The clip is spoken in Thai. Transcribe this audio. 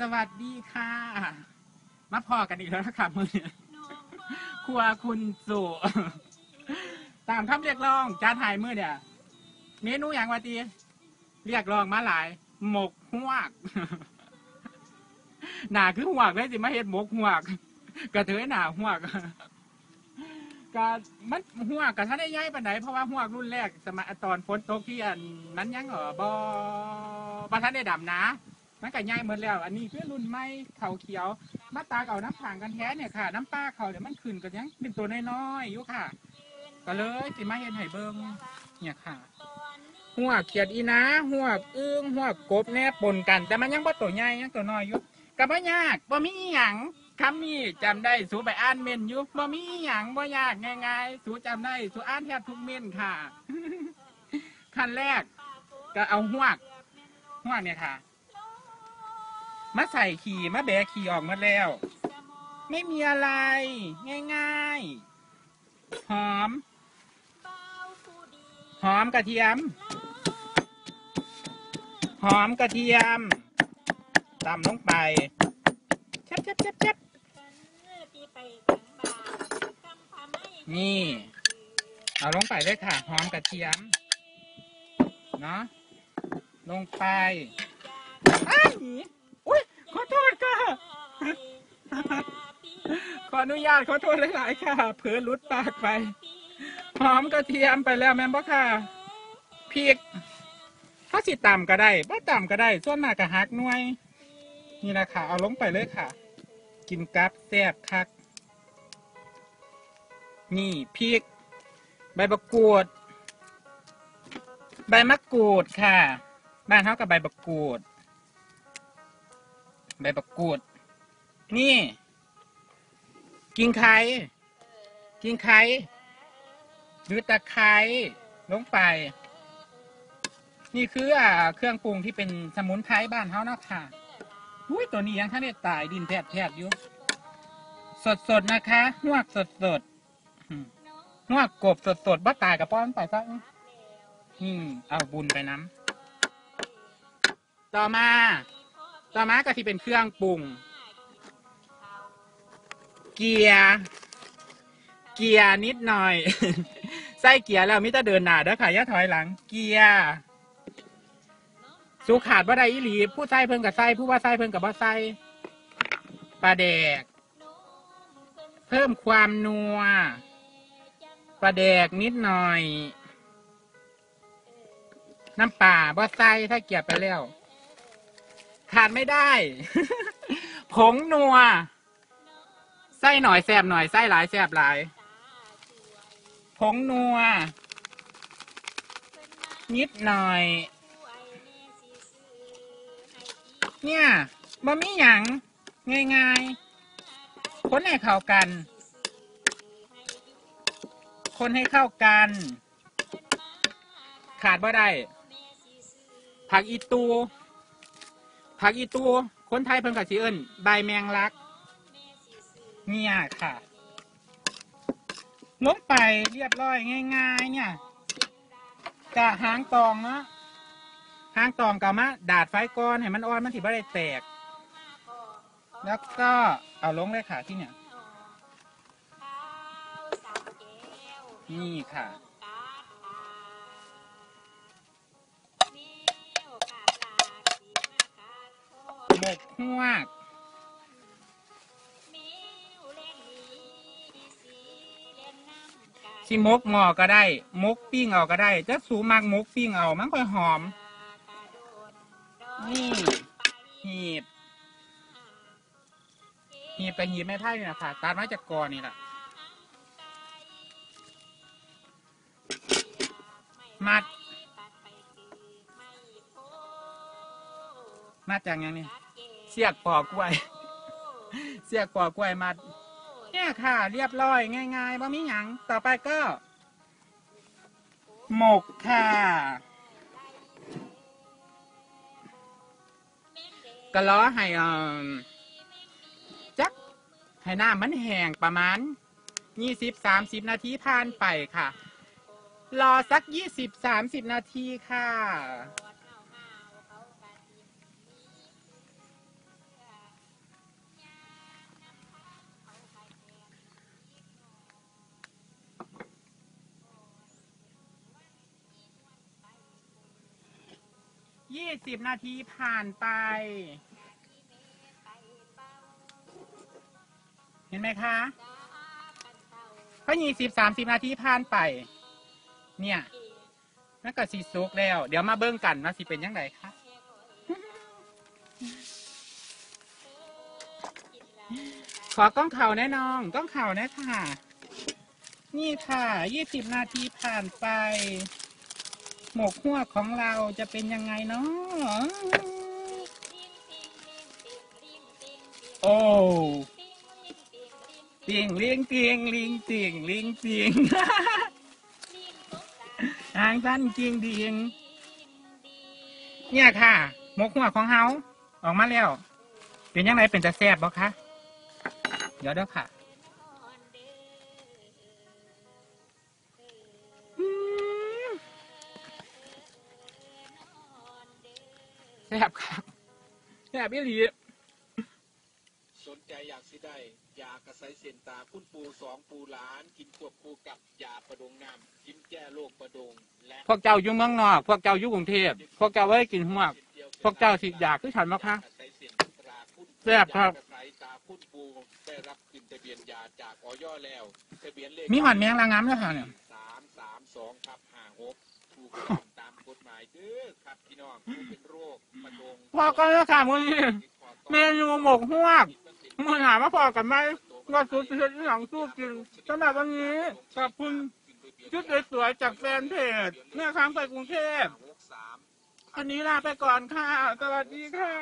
สวัสดีค่ะ มาพอกันอีกแล้วนะครับมือนี้ครัวคุณสู่ตามคำเรียกร้องจานถ่ายมือเนี่ย เมนูอย่างว่าตีเรียกร้องมาหลาย หมกหวก หนาคือหวกเลยสิมาเฮ็ดหมกหวกกระเทยหนาหวกก็มันหัวกกับท่านได้ย้ายปานไหนเพราะว่าหัวกรุ่นแรกสมัยตอนฝนตกที่อันนั้นยังเหรอบอบท่านได้ดำนะ มันก็ย้ายหมดแล้ว อันนี้คือรุ่นใหม่เขาเขียว มาตากเอาน้ำผางกันแท้เนี่ยค่ะ น้ำป้าเขาเดี๋ยวมันขึ้นกันยังเป็นตัวน้อยๆอยู่ค่ะ ก็เลยสิมาเห็นไห้เบิ้งเนี่ยค่ะ หัวเขียดอีนะหัวอึ้งหัวกบแน่ปนกัน แต่มันยังบ่ตัวใหญ่ยังตัวน้อยอยู่ก็บ่ยากบ่มีอีหยังคำนี้จำได้สูไปอ่านเมนอยู่บ่มีอีหยังบ่ยากง่ายๆสูจำได้สูอ่านแทบทุกเมนค่ะขั้นแรกก็เอาหัวหัวเนี่ยค่ะ มาใส่ขี่มาแบะขี่ออกมาแล้ว ไม่มีอะไร ง่ายๆ หอม หอมกระเทียม หอมกระเทียมตำลงไปเช็บเช็บช็บช็บนี่ เอาลงไปเลยค่ะหอมกระเทียม เนาะลงไปอ้ายอุ้ย ขอโทษค่ะ ขออนุญาตขอโทษหลายๆค่ะเผลอลุดปากไป หอมกระเทียมไปแล้วแม่บ่ค่ะพริกถ้าสิต่ำก็ได้บ่ต่ำก็ได้ ส่วนมากก็หักหน่วย นี่นะค่ะ เอาลงไปเลยค่ะ กินกับแซ่บคัก นี่พริก ใบมะกรูด ใบมะกรูดค่ะ บ้านเขากับใบมะกรูด ใบมะกรูด นี่ กินไข่กินไข่หรือตะไคร้ลงไป นี่คืออ่าเครื่องปรุงที่เป็นสมุนไพรบ้านเขาเนาะค่ะอุ้ยตัวนี้ยังท่านได้ตายดินแทบๆอยู่ สดๆนะคะหวกสดๆอืมหวกกบสดๆบ้าตายกับป้อนไปซะอืมเอาบุญไปน้ำต่อมา ต่อมาก็ที่เป็นเครื่องปรุง เกียร์เกียร์นิดหน่อย ใส่เกียร์แล้วมิจะเดินหน้าเด้อค่ะอย่าถอยหลัง เกียร์สูขาดว่าใดอีหลีผู้ใส่เพิ่งกับใส่ผู้ว่าใส่เพิ่งกับว่าใส่ปลาแดก เพิ่มความนัวปลาแดกนิดหน่อย น้ำป่าบ่ใส่ถ้าเกียร์ไปแล้วขาดไม่ได้ ผงนัว ไส้หน่อยแสบหน่อยไส้หลายแสบหลายผงนัว นิดหน่อย เนี่ยบะมีหยังง่ายๆคนให้เข้ากัน คนให้เข้ากัน ขาดบ่ได้ผักอีตูผักอีตูคนไทยเพิ่นกับสิเอิ้นใบแมงลัก เนี่ยค่ะ ลงไปเรียบร้อยง่าย ๆ เนี่ยกะหางตองเนาะหางตองกะมาดาดไฟก่อนให้มันอ่อนมันถิบ่ได้แตก แล้วก็เอาลงเลยค่ะที่เนี่ย นี่ค่ะหมกฮวก สิมกหมอก็ได้ มกปิ้งเอาก็ได้ จะสูมากมกปิ้งเอามันค่อยหอม นี่หีบหีบกับหีบไม่ไพ่นี่นะค่ะตัดมาจากกอนี่แหละมัดมาจากยังนี่เสียกปอกกล้วย เสียกปอกกล้วยมัด ค่ะ เรียบร้อยง่ายๆบ่มีหยังต่อไปก็ หมกค่ะก็ล้อให้เอ่อจักให้น้ำมันแห้งประมาณยี่สิบสามสิบนาทีผ่านไปค่ะ รอสักยี่สิบสามสิบนาทีค่ะ ยี่สิบนาทีผ่านไป เห็นไหมคะพอยี่สิบสามสิบนาทีผ่านไป เนี่ยนั่นก็สีสุกแล้ว เดี๋ยวมาเบิ้งกันว่าสิเป็นยังไงคะขอกล้องเข่าแน่นอนกล้องเข่าแน่ค่ะ นี่ค่ะยี่สิบนาทีผ่านไป หมกหัวกของเราจะเป็นยังไงเนาะโอ้ติงลิงติงลิงติงลิงติงทางสั้นจริงดิงเนี่ยค่ะ หมกหัวกของเฮาออกมาแล้ว เป็นยังไงเป็นจะแซ่บบ่คะเดี๋ยวเด้อค่ะ ซ่บครับแซ่บอีหลีสนใจอยากสิได้ยากระไซเซนตาพุ่นปูสองปูหลาน กินควบคู่กับยาประดงน้ำยิ้มแก้โรคประดง และพวกเจ้าอยู่เมืองนอก พวกเจ้าอยู่กรุงเทพพวกเจ้าไว้กินหัวก พวกเจ้าสิอยากคือฉันบ่คะยากระไซเซนตราพุ่นแซ่บครับ ยากระไซตาพุ่นปูได้รับขึ้นทะเบียนยาจากออยแล้วทะเบียนเลขมีหอนแมงละงามแล้วค่ะเนี่ย สามสามสองครับห้าหกถูกต้อง ตามกฎหมายเด้อครับพี่น้องผู้เป็นโรคประดงพอกันแล้วค่ะมื้อนี้เมนูหมกห้วกมื้อหามาพอกันไหมว่าสุดเฮ็ดอหลังสู้กินสำหรับวันนี้ขอบคุณชุดสวยๆจากแฟนเพจแม่ค้างไปกรุงเทพอันนี้ลาไปก่อนค่ะ สวัสดีค่ะ